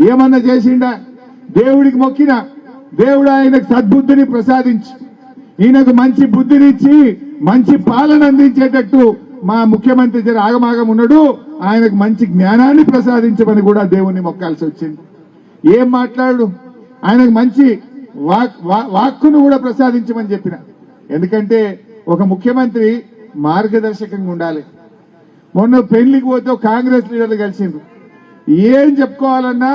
ఏమన్నా చేసిండా? దేవుడికి మొక్కిన. దేవుడు ఆయనకు సద్బుద్ధిని ప్రసాదించి ఈయనకు మంచి బుద్ధినిచ్చి మంచి పాలన అందించేటట్టు మా ముఖ్యమంత్రి జర ఆగమాగం ఉన్నాడు. ఆయనకు మంచి జ్ఞానాన్ని ప్రసాదించమని కూడా దేవుణ్ణి మొక్కాల్సి వచ్చింది. ఏం మాట్లాడు? ఆయనకు మంచి వాక్ వా- వాక్కును కూడా ప్రసాదించమని చెప్పిన. ఎందుకంటే ఒక ముఖ్యమంత్రి మార్గదర్శకంగా ఉండాలి. మొన్న పెళ్ళికి పోతే కాంగ్రెస్ లీడర్లు కలిసిండ్రు. ఏం చెప్పుకోవాలన్నా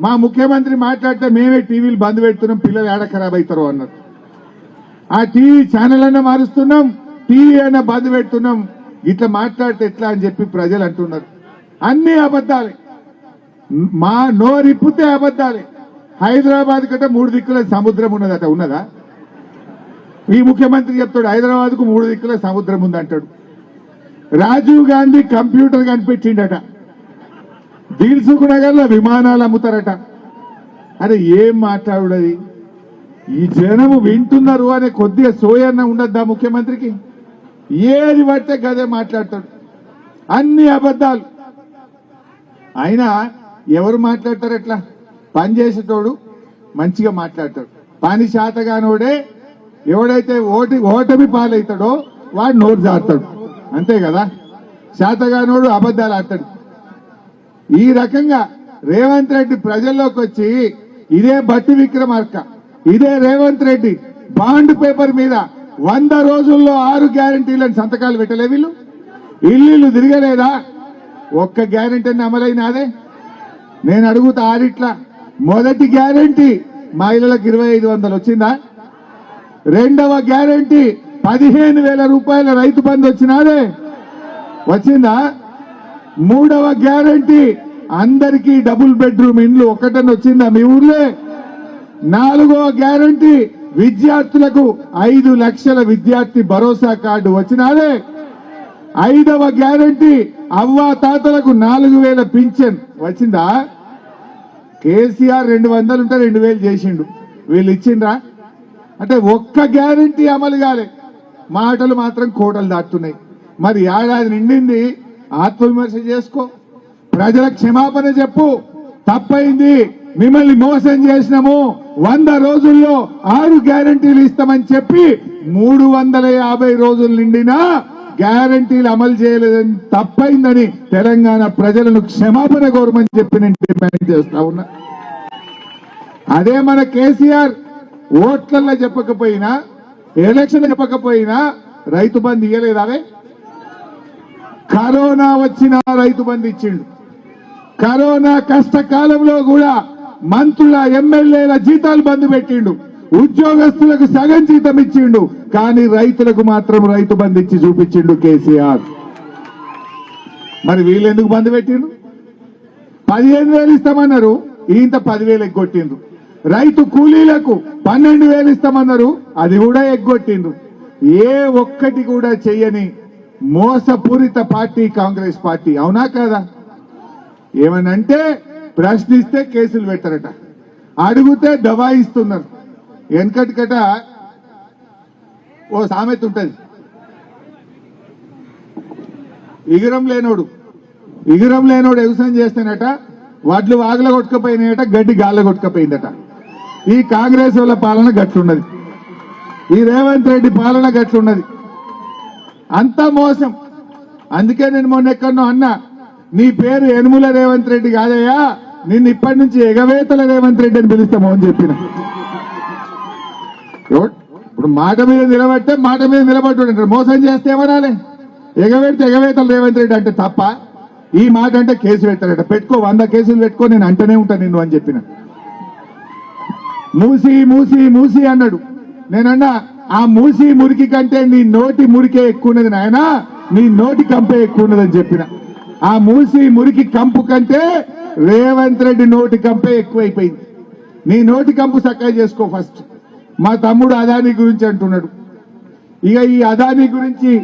మా ముఖ్యమంత్రి మాట్లాడితే మేమే టీవీలు బంద్ పెడుతున్నాం పిల్లలు ఏడ ఖరాబ్ అవుతారు అన్నారు ఆ టీవీ ఛానల్ అన్నా మారుస్తున్నాం టీవీ అయినా బంద్ పెడుతున్నాం. ఇట్లా మాట్లాడితే ఎట్లా అని చెప్పి ప్రజలు అంటున్నారు. అన్ని అబద్ధాలే. మా నోరిప్పితే అబద్ధాలే. హైదరాబాద్ కంటే మూడు దిక్కుల సముద్రం ఉన్నదట ఉన్నదా? ఈ ముఖ్యమంత్రి చెప్తాడు హైదరాబాద్కు మూడు దిక్కుల సముద్రం ఉంది అంటాడు రాజీవ్ గాంధీ కంప్యూటర్ కనిపెట్టిండట. దిల్సుఖ్ విమానాలు అమ్ముతారట. అరే ఏం మాట్లాడుడది? ఈ జనము వింటున్నారు అనే కొద్దిగా సోయన్న ఉండద్దా ముఖ్యమంత్రికి? ఏది పడితే గదే మాట్లాడతాడు. అన్ని అబద్ధాలు. అయినా ఎవరు మాట్లాడతారు ఎట్లా పని చేసేటోడు మంచిగా మాట్లాడతాడు. పని శాతగానోడే ఎవడైతే ఓటి ఓటమి పాలవుతాడో వాడు నోరు జారుతాడు. అంతే కదా? శాతగానోడు అబద్ధాలు ఆడతాడు. ఈ రకంగా రేవంత్ రెడ్డి ప్రజల్లోకి వచ్చి ఇదే భట్టి విక్రమార్క ఇదే రేవంత్ రెడ్డి బాండ్ పేపర్ మీద వంద రోజుల్లో ఆరు గ్యారంటీలను సంతకాలు పెట్టలే వీళ్ళు? ఇల్లు తిరగలేదా? ఒక్క గ్యారంటీ అమలైనాదే నేను అడుగుతా ఆరిట్లా మొదటి గ్యారంటీ మహిళలకు ఇరవై ఐదు వందలు వచ్చిందా? రెండవ గ్యారంటీ పదిహేను వేల రూపాయల రైతు బంధు వచ్చినాదే? వచ్చిందా? మూడవ గ్యారంటీ. అందరికీ డబుల్ బెడ్రూమ్ ఇండ్లు ఒకటని వచ్చిందా మీ ఊర్లే? నాలుగవ గ్యారంటీ. విద్యార్థులకు ఐదు లక్షల విద్యార్థి భరోసా కార్డు వచ్చినాదే. ఐదవ గ్యారంటీ. అవ్వా తాతలకు నాలుగు వేల పింఛన్ వచ్చిందా? కేసీఆర్ రెండు వందలు ఉంటే రెండు వేలు చేసిండు. వీళ్ళు ఇచ్చిండ్రా? అంటే ఒక్క గ్యారంటీ అమలు కాలే. మాటలు మాత్రం కోటలు దాటుతున్నాయి. మరి ఏడాది నిండింది. ఆత్మవిమర్శ చేసుకో. ప్రజల క్షమాపణ చెప్పు. తప్పైంది. మిమ్మల్ని మోసం చేసినాము. వంద రోజుల్లో ఆరు గ్యారంటీలు ఇస్తామని చెప్పి మూడు వందల యాభై రోజులు నిండినా గ్యారంటీలు అమలు చేయలేదని తప్పైందని తెలంగాణ ప్రజలను క్షమాపణ కోరమని చెప్పి నేను డిమాండ్ చేస్తా ఉన్నా. అదే మన కేసీఆర్ ఓట్లల్లో చెప్పకపోయినా ఎలక్షన్ చెప్పకపోయినా రైతు బంద్ ఇయ్యలేదావే? కరోనా వచ్చిన రైతు బంధు ఇచ్చిండు. కరోనా కష్టకాలంలో కూడా మంత్రుల ఎమ్మెల్యేల జీతాలు బంద్ పెట్టిండు. ఉద్యోగస్తులకు సగం జీతం ఇచ్చిండు. కానీ రైతులకు మాత్రం రైతు బంధు ఇచ్చి చూపించిండు కేసీఆర్. మరి వీళ్ళెందుకు బంద్ పెట్టిండు పదిహేను వేలు ఇస్తామన్నారు. ఇంత పదివేలు ఎగ్గొట్టిండ్రు. రైతు కూలీలకు పన్నెండు వేలు ఇస్తామన్నారు. అది కూడా ఎగ్గొట్టిండ్రు. ఏ ఒక్కటి కూడా చెయ్యని మోసపూరిత పార్టీ కాంగ్రెస్ పార్టీ అవునా కాదా? ఏమనంటే ప్రశ్నిస్తే కేసులు పెట్టారట అడిగితే దబాయిస్తున్నారు వెనకటికట ఓ సామెత ఉంటుంది. ఇగురం లేనోడు ఇగురం లేనోడు వ్యవసాయం చేస్తేనట వడ్లు వాగుల కొట్టుకపోయినాయట గడ్డి గాల్ల కొట్టుకపోయిందట ఈ కాంగ్రెస్ వాళ్ళ పాలన గట్లున్నది. ఈ రేవంత్ రెడ్డి పాలన గట్లున్నది. అంతా మోసం. అందుకే నేను మొన్న ఎక్కడో అన్నా నీ పేరు యనుముల రేవంత్ రెడ్డి కాదయ్యా నిన్ను ఇప్పటి నుంచి ఎగవేతల రేవంత్ రెడ్డి అని పిలుస్తాము అని చెప్పిన. ఇప్పుడు మాట మీద నిలబడితే మాట మీద నిలబడి మోసం చేస్తే ఏమనాలి ఎగవేడితే ఎగవేతల రేవంత్ రెడ్డి అంటే తప్ప ఈ మాట అంటే కేసు పెట్టారట పెట్టుకో వంద కేసులు పెట్టుకో నేను అంటనే ఉంటాను నిన్ను అని చెప్పిన. మూసి మూసి మూసి అన్నాడు. నేనన్నా ఆ మూసి మురికి కంటే నీ నోటి మురికే ఎక్కువ ఉన్నది నాయనా. నీ నోటి కంపే ఎక్కువ ఉన్నదని చెప్పిన. ఆ మూసి మురికి కంపు కంటే రేవంత్ రెడ్డి నోటి కంపే ఎక్కువైపోయింది. నీ నోటి కంపు సక్కగా చేసుకో ఫస్ట్. మా తమ్ముడు అదానీ గురించి అంటున్నాడు. ఇక ఈ అదానీ గురించి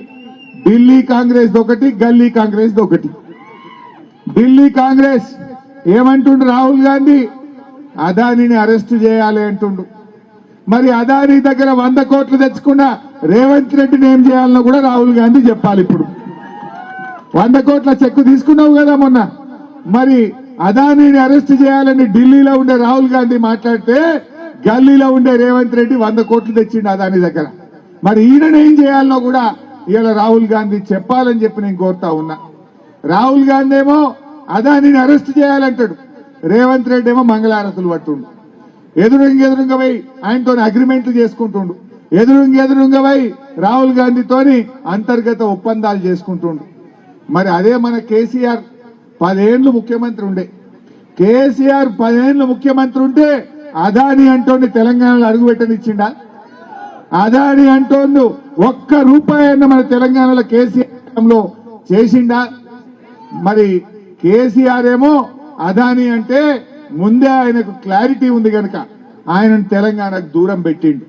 ఢిల్లీ కాంగ్రెస్ ఒకటి గల్లీ కాంగ్రెస్ ఒకటి. ఢిల్లీ కాంగ్రెస్ ఏమంటుండు రాహుల్ గాంధీ? అదానిని అరెస్ట్ చేయాలి అంటుండు. మరి అదాని దగ్గర వంద కోట్లు తెచ్చుకున్న రేవంత్ రెడ్డిని ఏం చేయాలని కూడా రాహుల్ గాంధీ చెప్పాలి ఇప్పుడు. వంద కోట్ల చెక్కు తీసుకున్నావు కదా మొన్న. మరి అదానీని అరెస్ట్ చేయాలని ఢిల్లీలో ఉండే రాహుల్ గాంధీ మాట్లాడితే గల్లీలో ఉండే రేవంత్ రెడ్డి వంద కోట్లు తెచ్చిండు అదాని దగ్గర. మరి ఈయనను ఏం చేయాలనో కూడా ఇవాళ రాహుల్ గాంధీ చెప్పాలని చెప్పి నేను కోరుతా ఉన్నా. రాహుల్ గాంధీ ఏమో అదానిని అరెస్ట్ చేయాలంటాడు. రేవంత్ రెడ్డి ఏమో మంగళారతులు పట్టుండు. ఎదురుంగి ఎదురుంగ పోయి ఆయనతో అగ్రిమెంట్లు చేసుకుంటుండు. ఎదురుంగి ఎదురుంగ పోయి రాహుల్ గాంధీతోని అంతర్గత ఒప్పందాలు చేసుకుంటుండు. మరి అదే మన కేసీఆర్ పదేండ్లు ముఖ్యమంత్రి ఉండే. కేసీఆర్ పదేండ్లు ముఖ్యమంత్రి ఉంటే అదాని అంటోని తెలంగాణలో అడుగుపెట్టనిచ్చిండా అదాని అంటోండు ఒక్క రూపాయన్న మన తెలంగాణలో కేసీఆర్ చేసిండా? మరి కేసీఆర్ ఏమో అదాని అంటే ముందే ఆయనకు క్లారిటీ ఉంది కనుక ఆయనను తెలంగాణకు దూరం పెట్టిండు.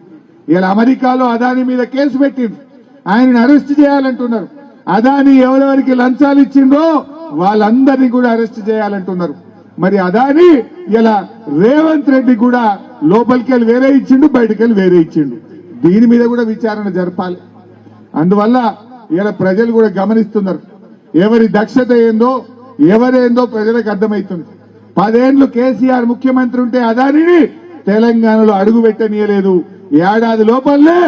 ఇలా అమెరికాలో అదాని మీద కేసు పెట్టిండు. ఆయనను అరెస్ట్ చేయాలంటున్నారు. అదాని ఎవరెవరికి లంచాలు ఇచ్చిండ్రో వాళ్ళందరినీ కూడా అరెస్ట్ చేయాలంటున్నారు. మరి అదాని ఇలా రేవంత్ రెడ్డి కూడా లోపలికి వెళ్ళి వేరే ఇచ్చిండు బయటికి వెళ్ళి వేరే ఇచ్చిండు. దీని మీద కూడా విచారణ జరపాలి. అందువల్ల ఇలా ప్రజలు కూడా గమనిస్తున్నారు. ఎవరి దక్షత ఏందో ఎవరేందో ప్రజలకు అర్థమవుతుంది. పదేండ్లు కేసీఆర్ ముఖ్యమంత్రి ఉంటే అదానిని తెలంగాణలో అడుగు పెట్టనీయలేదు. ఏడాది లోపలనే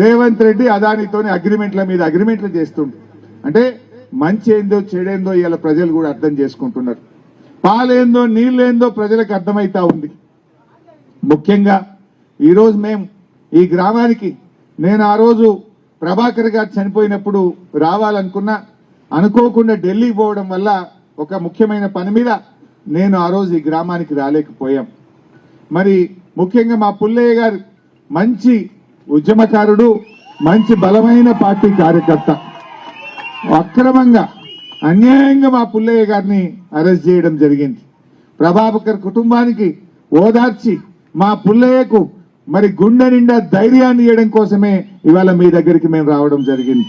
రేవంత్ రెడ్డి అదానితోని అగ్రిమెంట్ల మీద అగ్రిమెంట్లు చేస్తుండు. అంటే మంచి ఏందో చెడేందో ఇలా ప్రజలు కూడా అర్థం చేసుకుంటున్నారు. పాలేందో నీళ్ళేందో ప్రజలకు అర్థమవుతా ఉంది. ముఖ్యంగా ఈరోజు మేము ఈ గ్రామానికి నేను ఆ రోజు ప్రభాకర్ గారు చనిపోయినప్పుడు రావాలనుకున్నా అనుకోకుండా ఢిల్లీ పోవడం వల్ల ఒక ముఖ్యమైన పని మీద నేను ఆ రోజు ఈ గ్రామానికి రాలేకపోయాం. మరి ముఖ్యంగా మా పుల్లయ్య గారు మంచి ఉద్యమకారుడు మంచి బలమైన పార్టీ కార్యకర్త. అక్రమంగా అన్యాయంగా మా పుల్లయ్య గారిని అరెస్ట్ చేయడం జరిగింది. ప్రభాకర్ కుటుంబానికి ఓదార్చి మా పుల్లయ్యకు మరి గుండె నిండా ధైర్యాన్ని ఇవ్వడం కోసమే ఇవాళ మీ దగ్గరికి మేము రావడం జరిగింది.